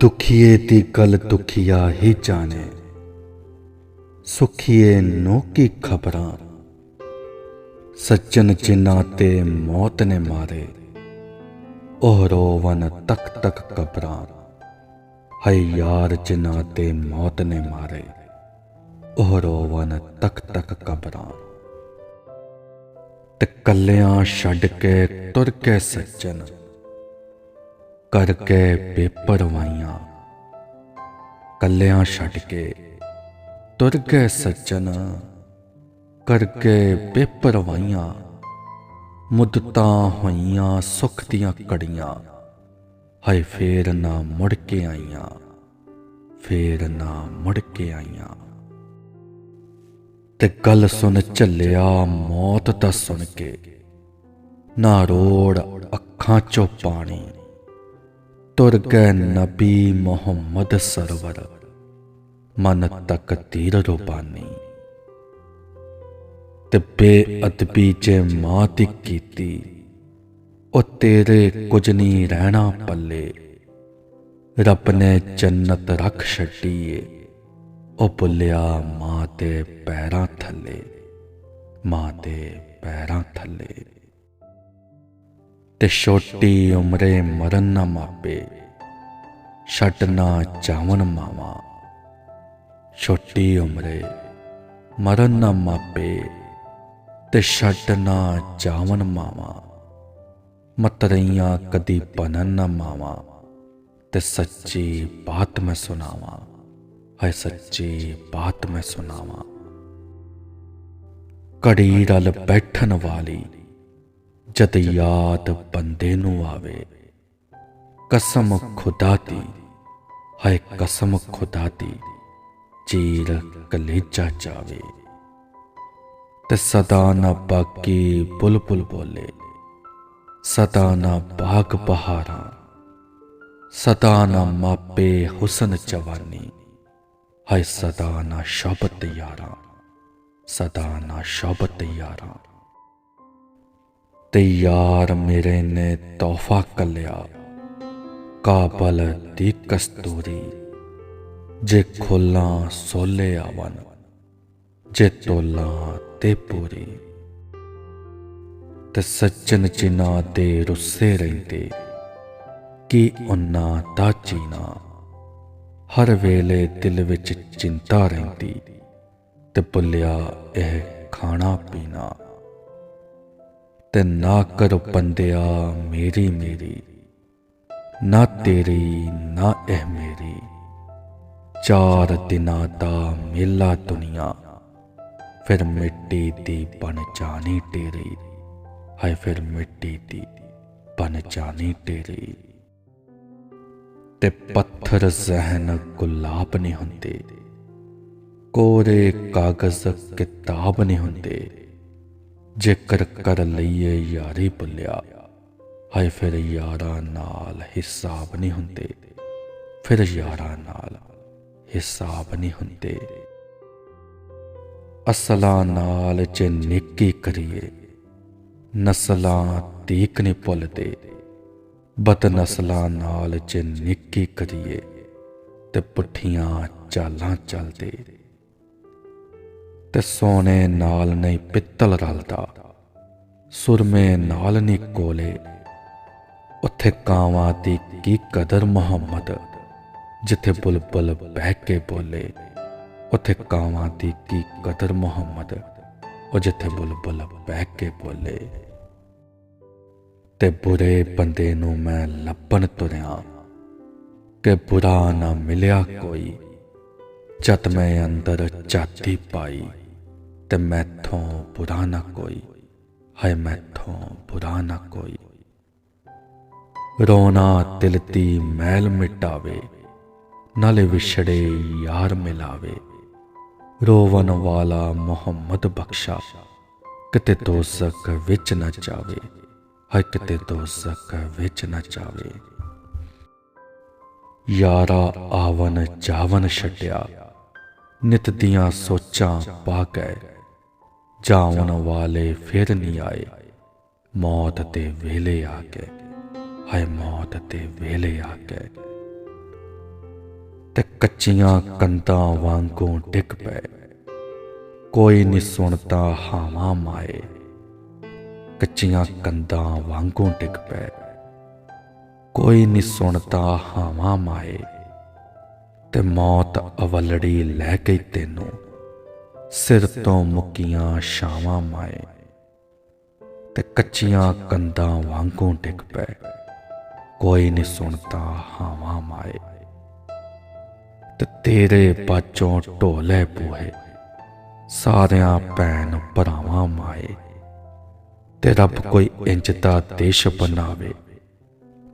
ਦੁਖੀਏ ਦੀ ਗੱਲ ਦੁਖੀਆ ਹੀ ਜਾਣੇ, ਸੁਖੀਏ ਨੋ ਕੀ ਖਬਰਾਂ? ਸੱਜਣ ਜਿਨ੍ਹਾਂ ਤੇ ਮੌਤ ਨੇ ਮਾਰੇ, ਉਹ ਰੋਵਨ ਤੱਕ ਤੱਕ ਕਬਰਾਂ ਹੈ ਯਾਰ ਜਿਨ੍ਹਾਂ ਤੇ ਮੌਤ ਨੇ ਮਾਰੇ, ਉਹ ਰੋਵਨ ਤੱਕ ਤੱਕ ਕਬਰਾਂ ਤੇ ਕੱਲਿਆਂ ਛੱਡ ਕੇ ਤੁਰ ਕੇ ਸੱਜਣ ਕਰਕੇ ਬੇਪਰਵਾਹੀਆਂ ਕੱਲਿਆਂ ਛੱਡ ਕੇ ਤੁਰ ਗਏ ਸੱਜਣ ਕਰਕੇ ਬੇਪਰਵਾਹੀਆਂ ਮੁੱਦਤਾਂ ਹੋਈਆਂ, ਸੁੱਖ ਦੀਆਂ ਕੜੀਆਂ ਹਾਏ ਫੇਰ ਨਾ ਮੁੜ ਕੇ ਆਈਆਂ, ਫੇਰ ਨਾ ਮੁੜ ਕੇ ਆਈਆਂ। ਤੇ ਗੱਲ ਸੁਣ ਝੱਲਿਆ, ਮੌਤ ਦਾ ਸੁਣ ਕੇ। ਨਾ ਰੋੜ ਅੱਖਾਂ ਚੋਂ ਪਾਣੀ। ਤੁਰ ਗਏ ਨਬੀ ਮੁਹੰਮਦ ਸਰਵਰ ਮਨ ਤੱਕ ਤੀਰ ਰੁਬਾਨੀ ਤੇ ਬੇਅਦਬੀ ਜੇ ਮਾਂ ਦੀ ਕੀਤੀ ਉਹ ਤੇਰੇ ਕੁਝ ਨਹੀਂ ਰਹਿਣਾ ਪੱਲੇ ਰੱਬ ਨੇ ਜੰਨਤ ਰੱਖ ਛੱਡੀ ਏ ਉਹ ਭੁੱਲਿਆ ਮਾਂ ਤੇ ਪੈਰਾਂ ਥੱਲੇ ਮਾਂ ਤੇ ਪੈਰਾਂ ਥੱਲੇ ਤੇ ਛੋਟੀ ਉਮਰੇ ਮਰਨ ਨਾ ਮਾਪੇ, ਛੱਡ ਨਾ ਜਾਵਨ ਮਾਵਾ। ਛੋਟੀ ਉਮਰੇ ਮਰਨ ਨਾ ਮਾਪੇ, ਤੇ ਛੱਡ ਨਾ ਜਾਵਨ ਮਾਵਾ। ਮਤਰਈਆਂ ਕਦੀ ਬਨਨ ਨਾ ਮਾਵਾ, ਤੇ ਸੱਚੀ ਬਾਤ ਮੈਂ ਸੁਣਾਵਾਂ ਹੈ ਸੱਚੀ ਬਾਤ ਮੈਂ ਸੁਣਾਵਾਂ। ਕੜੀ ਰਲ ਬੈਠਣ ਵਾਲੀ ਜਦ ਯਾਦ ਬੰਦੇ ਨੂੰ ਆਵੇ, ਕਸਮ ਖੁਦਾ ਦੀ ਹੈ ਕਸਮ ਖੁਦਾ ਦੀ ਚੀਰ ਕਲੇਜਾ ਚਾਵੇ ਤੇ ਸਦਾ ਨਾ ਬਾਕੀ ਬੁਲਬੁਲ ਬੋਲੇ, ਸਦਾ ਨਾ ਬਾਗ ਬਹਾਰਾਂ, ਸਦਾ ਨਾ ਮਾਪੇ ਹੁਸਨ ਜਵਾਨੀ, ਹਾਏ ਸਦਾ ਨਾ ਸ਼ਬਦ ਯਾਰਾਂ, ਸਦਾ ਨਾ ਸ਼ਬਦ ਯਾਰਾਂ। ਤੇ ਯਾਰ ਮੇਰੇ ਨੇ ਤੋਹਫਾ ਕੱਲਿਆ। ਕਾਬਲ ਦੀ ਕਸਤੂਰੀ, ਜੇ ਖੋਲਾਂ ਸੋਲੇ ਆਵਨ ਜੇ ਤੋਲਾਂ ਤੇ ਪੂਰੀ। ਤੇ ਸੱਜਣ ਜਿਨ੍ਹਾਂ ਦੇ ਰੁੱਸੇ ਰਹਿੰਦੇ, ਕਿ ਉਹਨਾਂ ਦਾ ਜੀਣਾ? ਹਰ ਵੇਲੇ ਦਿਲ ਵਿੱਚ ਚਿੰਤਾ ਰਹਿੰਦੀ, ਤੇ ਭੁੱਲਿਆ ਇਹ ਖਾਣਾ ਪੀਣਾ ਤੇ ਨਾ ਕਰ ਬੰਦਿਆ ਮੇਰੀ ਮੇਰੀ, ਨਾ ਤੇਰੀ, ਨਾ ਇਹ ਮੇਰੀ। ਚਾਰ ਦਿਨਾਂ ਦਾ ਮੇਲਾ ਦੁਨੀਆ, ਫਿਰ ਮਿੱਟੀ ਦੀ ਬਣ ਜਾਣੀ ਤੇਰੀ। ਹਾਏ ਫਿਰ ਮਿੱਟੀ ਦੀ ਬਣ ਜਾਣੀ ਤੇਰੀ। ਤੇ ਪੱਥਰ ਜ਼ਹਿਨ ਗੁਲਾਬ ਨਹੀਂ ਹੁੰਦੇ, ਕੋਰੇ ਕਾਗਜ਼ ਕਿਤਾਬ ਨਹੀਂ ਹੁੰਦੇ। ਜੇਕਰ ਕਰ ਲਈਏ ਯਾਰੀ ਭੁੱਲਿਆ, ਹਾਏ ਫਿਰ ਯਾਰਾਂ ਨਾਲ ਹਿਸਾਬ ਨਹੀਂ ਹੁੰਦੇ। ਫਿਰ ਯਾਰਾਂ ਨਾਲ ਹਿਸਾਬ ਨਹੀਂ ਹੁੰਦੇ। ਅਸਲਾਂ ਨਾਲ ਜੇ ਨੇਕੀ ਕਰੀਏ, ਨਸਲਾਂ ਤੀਕ ਨਹੀਂ ਭੁੱਲਦੇ। ਬਤ ਨਸਲਾਂ ਨਾਲ ਜੇ ਨੇਕੀ ਕਰੀਏ, ਤੇ ਪੁੱਠੀਆਂ ਚਾਲਾਂ ਚੱਲਦੇ। ਤੇ ਸੋਨੇ ਨਾਲ ਨਹੀਂ ਪਿੱਤਲ ਰਲਦਾ, ਸੁਰਮੇ ਨਾਲ ਨਹੀਂ ਕੋਲੇ। ਉੱਥੇ ਕਾਵਾਂ ਦੀ ਕੀ ਕਦਰ ਮੁਹੰਮਦ, ਜਿੱਥੇ ਬੁਲਬੁਲ ਬਹਿ ਕੇ ਬੋਲੇ। ਉੱਥੇ ਕਾਵਾਂ ਦੀ ਕੀ ਕਦਰ ਮੁਹੰਮਦ, ਉਹ ਜਿੱਥੇ ਬੁਲਬੁਲ ਬਹਿ ਕੇ ਬੋਲੇ। ਤੇ ਬੁਰੇ ਬੰਦੇ ਨੂੰ ਮੈਂ ਲੱਭਣ ਤੁਰਿਆ, ਕਿ ਬੁਰਾ ਨਾ ਮਿਲਿਆ ਕੋਈ, ਜਦ ਮੈਂ ਅੰਦਰ ਚਾਤੀ ਪਾਈ। ਤੇ ਮੈਥੋਂ ਬੁਰਾ ਨਾ ਕੋਈ। ਹੈ ਮੈਥੋਂ ਬੁਰਾ ਨਾ ਕੋਈ। ਰੋਣਾ ਤਿਲ ਦੀ ਮੈਲ ਮਿਟਾਵੇ, ਨਾਲੇ ਵਿਛੜੇ ਯਾਰ ਮਿਲਾਵੇ। ਰੋਵਨ ਵਾਲਾ ਮੁਹੰਮਦ ਬਖਸ਼ਾ, ਕਿਤੇ ਦੋਜ਼ਖ ਵਿੱਚ ਨਾ ਜਾਵੇ। ਹਾਏ ਕਿਤੇ ਦੋਜ਼ਖ ਵਿੱਚ ਨਾ ਜਾਵੇ। ਯਾਰਾ ਆਵਨ ਜਾਵਨ ਛੱਡਿਆ, ਨਿਤ ਦੀਆਂ ਸੋਚਾਂ ਪਾ ਗਏ। ਜਾਵਨ ਵਾਲੇ ਫਿਰ ਨਹੀਂ ਆਏ। ਮੌਤ ਤੇ ਵੇਲੇ ਆ ਕੇ ਹਾਏ, ਮੌਤ ਤੇ ਵੇਲੇ ਆ ਕੇ ਤੇ ਕੱਚੀਆਂ ਕੰਧਾਂ ਵਾਂਗੂ ਡਿੱਗ ਪਏ। ਕੋਈ ਨਹੀਂ ਸੁਣਦਾ ਹਾਵਾਂ ਮਾਏ। ਕੱਚੀਆਂ ਕੰਧਾਂ ਵਾਂਗੂ ਡਿੱਗ ਪਏ। ਕੋਈ ਨਹੀਂ ਸੁਣਦਾ ਹਾਵਾਂ ਮਾਏ। ਤੇ ਮੌਤ ਅਵਲੜੀ ਲੈ ਗਈ ਤੈਨੂੰ। ਸਿਰ ਤੋਂ ਮੁੱਕੀਆਂ ਛਾਵਾਂ ਮਾਏ ਤੇ ਕੱਚੀਆਂ ਕੰਧਾਂ ਵਾਂਗੂ ਡਿੱਗ ਪਏ। ਕੋਈ ਨਹੀਂ ਸੁਣਦਾ ਹਾਵਾਂ ਮਾਏ। ਤੇ ਤੇਰੇ ਬਾਚੋਂ ਢੋਲੇ ਬੂਹੇ, ਸਾਰਿਆਂ ਭੈਣ ਭਰਾਵਾਂ ਮਾਏ। ਤੇ ਰੱਬ ਕੋਈ ਇੰਜ ਦਾ ਦੇਸ਼ ਬਣਾਵੇ,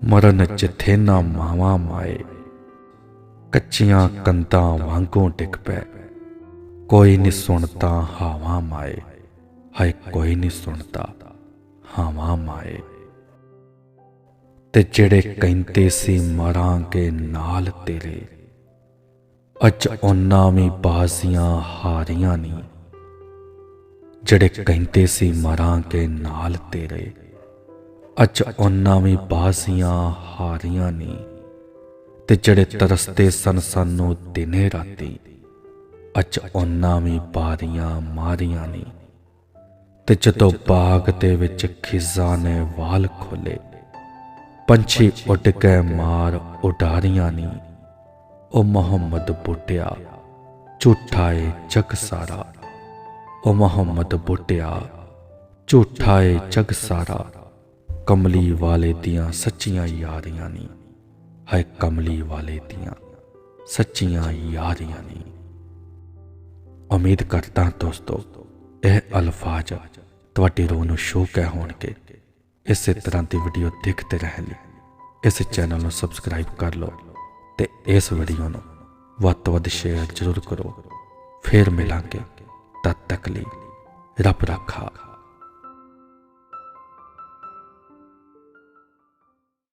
ਮਰਨ ਜਿੱਥੇ ਨਾ ਮਾਵਾਂ ਮਾਏ। ਕੱਚੀਆਂ ਕੰਧਾਂ ਵਾਂਗੂ ਡਿੱਗ ਪਏ। ਕੋਈ ਨਹੀਂ ਸੁਣਦਾ, ਹਾਵਾਂ ਮਾਏ। ਹਾਏ, ਕੋਈ ਨਹੀਂ ਸੁਣਦਾ, ਹਾਵਾਂ ਮਾਏ। ਤੇ ਜਿਹੜੇ ਕਹਿੰਦੇ ਸੀ, ਮਰਾਂਗੇ ਨਾਲ ਤੇਰੇ। ਅੱਜ ਉਹਨਾਂ ਵੀ ਬਾਜ਼ੀਆਂ ਹਾਰੀਆਂ ਨਹੀਂ ਜਿਹੜੇ ਕਹਿੰਦੇ ਸੀ, ਮਰਾਂਗੇ ਨਾਲ ਤੇਰੇ। ਅੱਜ ਉਹਨਾਂ ਵੀ ਬਾਜ਼ੀਆਂ ਹਾਰੀਆਂ ਨਹੀਂ ਤੇ ਜਿਹੜੇ ਤਰਸਤੇ ਸਨ ਸਾਨੂੰ ਦਿਨੇ ਰਾਤੀ ਅੱਜ ਉਹਨਾਂ ਵੀ ਬਾਰੀਆਂ ਮਾਰੀਆਂ ਨਹੀਂ ਤੇ ਜਦੋਂ ਬਾਗ ਦੇ ਵਿੱਚ ਖਿਜ਼ਾਂ ਨੇ ਵਾਲ ਖੋਲੇ, ਪੰਛੀ ਉੱਡ ਕੇ ਮਾਰ ਉਡਾਰੀਆਂ ਨਹੀਂ ਉਹ ਮੁਹੰਮਦ ਬੁੱਟਿਆ ਝੂਠਾ ਏ ਜਗ ਸਾਰਾ। ਉਹ ਮੁਹੰਮਦ ਬੁੱਟਿਆ ਝੂਠਾ ਏ ਜਗ ਸਾਰਾ। ਕਮਲੀ ਵਾਲੇ ਦੀਆਂ ਸੱਚੀਆਂ ਯਾਰੀਆਂ ਨਹੀਂ ਹਾਏ ਕਮਲੀ ਵਾਲੇ ਦੀਆਂ ਸੱਚੀਆਂ ਯਾਰੀਆਂ ਨਹੀਂ ਉਮੀਦ ਕਰਦਾ ਦੋਸਤੋ, ਇਹ ਅਲਫਾਜ਼ ਤੁਹਾਡੀ ਰੂਹ ਨੂੰ ਛੂਹ ਕੇ ਹੋਣਗੇ। ਇਸੇ ਤਰ੍ਹਾਂ ਦੀ ਵੀਡੀਓ ਦੇਖਦੇ ਰਹਿਣ ਲਈ ਇਸ ਚੈਨਲ ਨੂੰ ਸਬਸਕ੍ਰਾਈਬ ਕਰ ਲਓ ਤੇ ਇਸ ਵੀਡੀਓ ਨੂੰ ਵੱਧ ਤੋਂ ਵੱਧ ਸ਼ੇਅਰ ਜ਼ਰੂਰ ਕਰੋ। ਫੇਰ ਮਿਲਾਂਗੇ। ਤਦ ਤੱਕ ਲਈ ਰੱਬ ਰੱਖਾ।